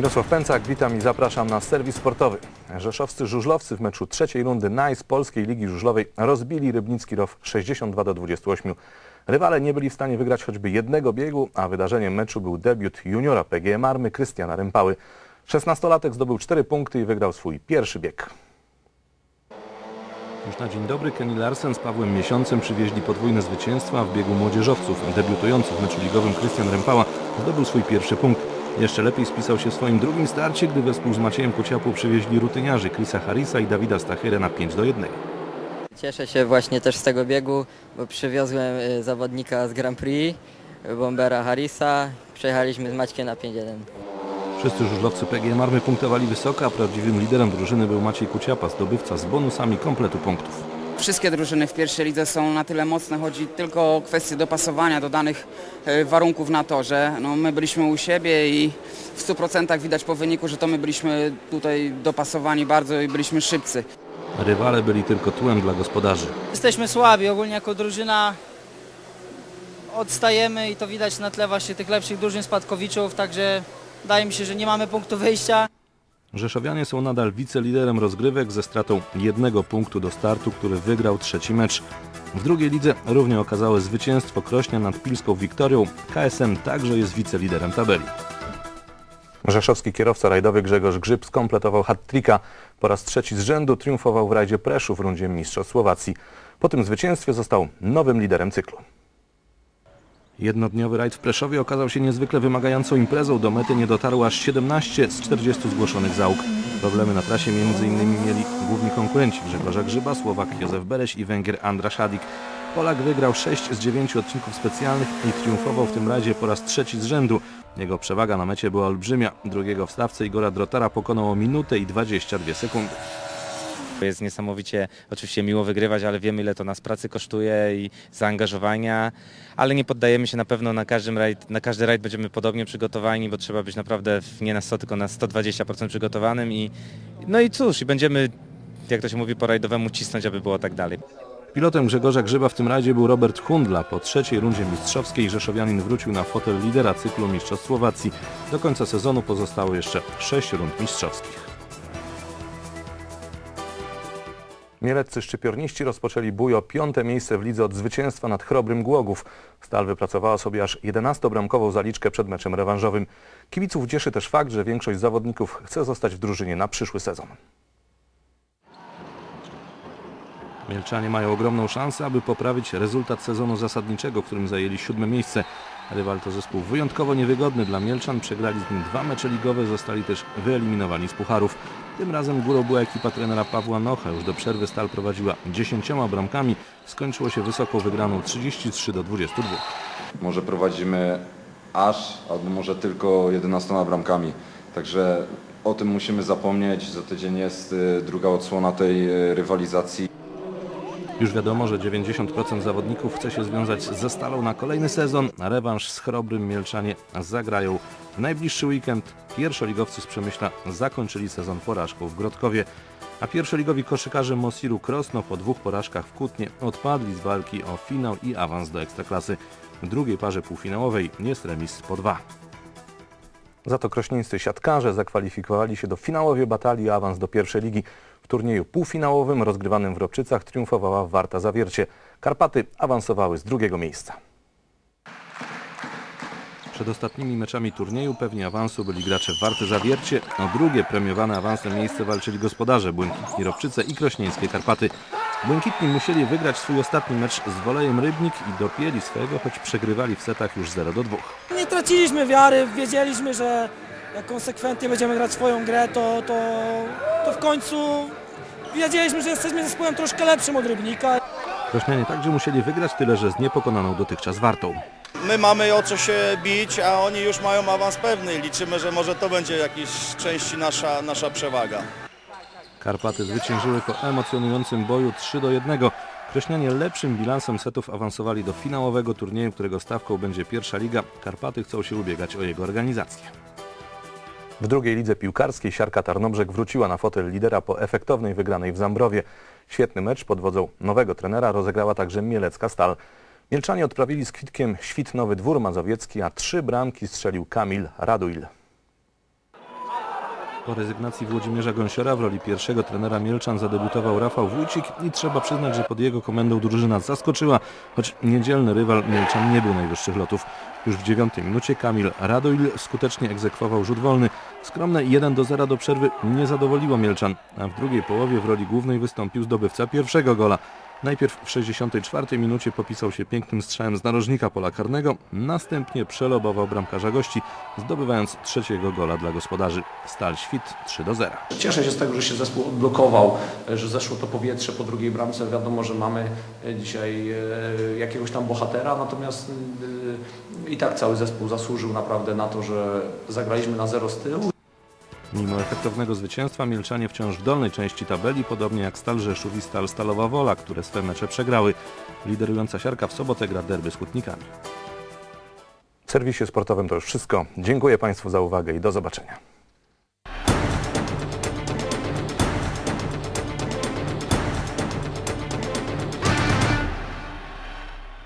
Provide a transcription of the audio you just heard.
Mirosław Pęcak, witam i zapraszam na serwis sportowy. Rzeszowscy żużlowcy w meczu trzeciej rundy NICE Polskiej Ligi Żużlowej rozbili Rybnicki ROW 62 do 28. Rywale nie byli w stanie wygrać choćby jednego biegu, a wydarzeniem meczu był debiut juniora PGE Marmy Krystiana Rympały. 16-latek zdobył 4 punkty i wygrał swój pierwszy bieg. Już na dzień dobry Kenny Larsen z Pawłem Miesiącem przywieźli podwójne zwycięstwa w biegu młodzieżowców. Debiutujący w meczu ligowym Krystian Rempała zdobył swój pierwszy punkt. Jeszcze lepiej spisał się w swoim drugim starcie, gdy wespół z Maciejem Kuciapu przywieźli rutyniarzy Chrisa Harrisa i Dawida Stachyrę na 5 do 1. Cieszę się właśnie też z tego biegu, bo przywiozłem y, zawodnika z Grand Prix, y, Bombera Harrisa. Przejechaliśmy z Maćkiem na 5-1. Wszyscy żużlowcy PGE Marmy punktowali wysoko, a prawdziwym liderem drużyny był Maciej Kuciapa, zdobywca z bonusami kompletu punktów. Wszystkie drużyny w pierwszej lidze są na tyle mocne, chodzi tylko o kwestię dopasowania do danych e, warunków na torze. No, my byliśmy u siebie i w 100% widać po wyniku, że to my byliśmy tutaj dopasowani bardzo i byliśmy szybcy. Rywale byli tylko tłem dla gospodarzy. Jesteśmy słabi, ogólnie jako drużyna odstajemy i to widać na tle właśnie tych lepszych drużyn spadkowiczów, także wydaje mi się, że nie mamy punktu wyjścia. Rzeszowianie są nadal wiceliderem rozgrywek ze stratą jednego punktu do startu, który wygrał trzeci mecz. W drugiej lidze równie okazałe zwycięstwo Krośnia nad Pilską Wiktorią. KSM także jest wiceliderem tabeli. Rzeszowski kierowca rajdowy Grzegorz Grzyb skompletował hat-tricka. Po raz trzeci z rzędu triumfował w rajdzie Preszów w rundzie Mistrzostw Słowacji. Po tym zwycięstwie został nowym liderem cyklu. Jednodniowy rajd w Preszowie okazał się niezwykle wymagającą imprezą. Do mety nie dotarło aż 17 z 40 zgłoszonych załóg. Problemy na trasie m.in. mieli główni konkurenci Grzegorza Grzyba, Słowak Józef Bereś i Węgier Andra Szadik. Polak wygrał 6 z 9 odcinków specjalnych i triumfował w tym rajdzie po raz trzeci z rzędu. Jego przewaga na mecie była olbrzymia. Drugiego wstawcę Igora Drotara pokonał o minutę i 22 sekundy. Jest niesamowicie oczywiście miło wygrywać, ale wiemy ile to nas pracy kosztuje i zaangażowania, ale nie poddajemy się na pewno na każdym rajd, na każdy rajd będziemy podobnie przygotowani, bo trzeba być naprawdę nie na 100, tylko na 120% przygotowanym i no i cóż, i będziemy, jak to się mówi po rajdowemu, cisnąć, aby było tak dalej. Pilotem Grzegorza Grzyba w tym rajdzie był Robert Hundla. Po trzeciej rundzie mistrzowskiej Rzeszowianin wrócił na fotel lidera cyklu Mistrzostw Słowacji. Do końca sezonu pozostało jeszcze 6 rund mistrzowskich. Mieleccy szczypiorniści rozpoczęli bój o piąte miejsce w lidze od zwycięstwa nad Chrobrym Głogów. Stal wypracowała sobie aż 11-bramkową zaliczkę przed meczem rewanżowym. Kibiców cieszy też fakt, że większość zawodników chce zostać w drużynie na przyszły sezon. Mielczanie mają ogromną szansę, aby poprawić rezultat sezonu zasadniczego, w którym zajęli siódme miejsce. Rywal to zespół wyjątkowo niewygodny dla Mielczan. Przegrali z nim dwa mecze ligowe, zostali też wyeliminowani z pucharów. Tym razem górą była ekipa trenera Pawła Nocha. Już do przerwy Stal prowadziła 10 bramkami. Skończyło się wysoką wygraną 33 do 22. Może prowadzimy aż, albo może tylko 11 bramkami. Także o tym musimy zapomnieć. Za tydzień jest y, druga odsłona tej y, rywalizacji. Już wiadomo, że 90% zawodników chce się związać ze Stalą na kolejny sezon. Rewanż z Chrobrym Mielczanie zagrają w najbliższy weekend. Pierwszoligowcy z Przemyśla zakończyli sezon porażką w Grodkowie. A pierwszoligowi koszykarze Mosiru Krosno po dwóch porażkach w Kutnie odpadli z walki o finał i awans do Ekstraklasy. W drugiej parze półfinałowej jest remis po dwa. Za to krośnieńscy siatkarze zakwalifikowali się do finałowej batalii o awans do pierwszej ligi. W turnieju półfinałowym rozgrywanym w Ropczycach triumfowała Warta Zawiercie. Karpaty awansowały z drugiego miejsca. Przed ostatnimi meczami turnieju pewni awansu byli gracze Warty Zawiercie. O drugie premiowane awansem miejsce walczyli gospodarze Błękitni Ropczyce i Krośnieńskie Karpaty. Błękitni musieli wygrać swój ostatni mecz z Wolejem Rybnik i dopięli swego, choć przegrywali w setach już 0 do 2. Nie traciliśmy wiary, wiedzieliśmy, że jak konsekwentnie będziemy grać swoją grę, to, to, to w końcu wiedzieliśmy, że jesteśmy zespołem troszkę lepszym od Rybnika. Krośnianie także musieli wygrać, tyle że z niepokonaną dotychczas Wartą. My mamy o co się bić, a oni już mają awans pewny liczymy, że może to będzie w jakiejś części nasza, nasza przewaga. Karpaty zwyciężyły po emocjonującym boju 3 do 1. Krośnianie lepszym bilansem setów awansowali do finałowego turnieju, którego stawką będzie pierwsza liga. Karpaty chcą się ubiegać o jego organizację. W drugiej lidze piłkarskiej Siarka Tarnobrzeg wróciła na fotel lidera po efektownej wygranej w Zambrowie. Świetny mecz pod wodzą nowego trenera rozegrała także Mielecka Stal. Mielczanie odprawili z kwitkiem Świt Nowy Dwór Mazowiecki, a trzy bramki strzelił Kamil Raduil. Po rezygnacji Włodzimierza Gąsiora w roli pierwszego trenera Mielczan zadebiutował Rafał Wójcik i trzeba przyznać, że pod jego komendą drużyna zaskoczyła, choć niedzielny rywal Mielczan nie był najwyższych lotów. Już w dziewiątej minucie Kamil Radoil skutecznie egzekwował rzut wolny. Skromne 1 do 0 do przerwy nie zadowoliło Mielczan, a w drugiej połowie w roli głównej wystąpił zdobywca pierwszego gola. Najpierw w 64 minucie popisał się pięknym strzałem z narożnika pola karnego, następnie przelobował bramkarza gości, zdobywając trzeciego gola dla gospodarzy. Stal Świt 3 do 0. Cieszę się z tego, że się zespół odblokował, że zeszło to powietrze po drugiej bramce. Wiadomo, że mamy e, dzisiaj e, jakiegoś tam bohatera, natomiast e, i tak cały zespół zasłużył naprawdę na to, że zagraliśmy na zero z tyłu. Mimo efektownego zwycięstwa Mielczanie wciąż w dolnej części tabeli, podobnie jak Stal Rzeszów i Stal Stalowa Wola, które swe mecze przegrały. Liderująca siarka w sobotę gra derby z Kutnikami. W serwisie sportowym to już wszystko. Dziękuję Państwu za uwagę i do zobaczenia.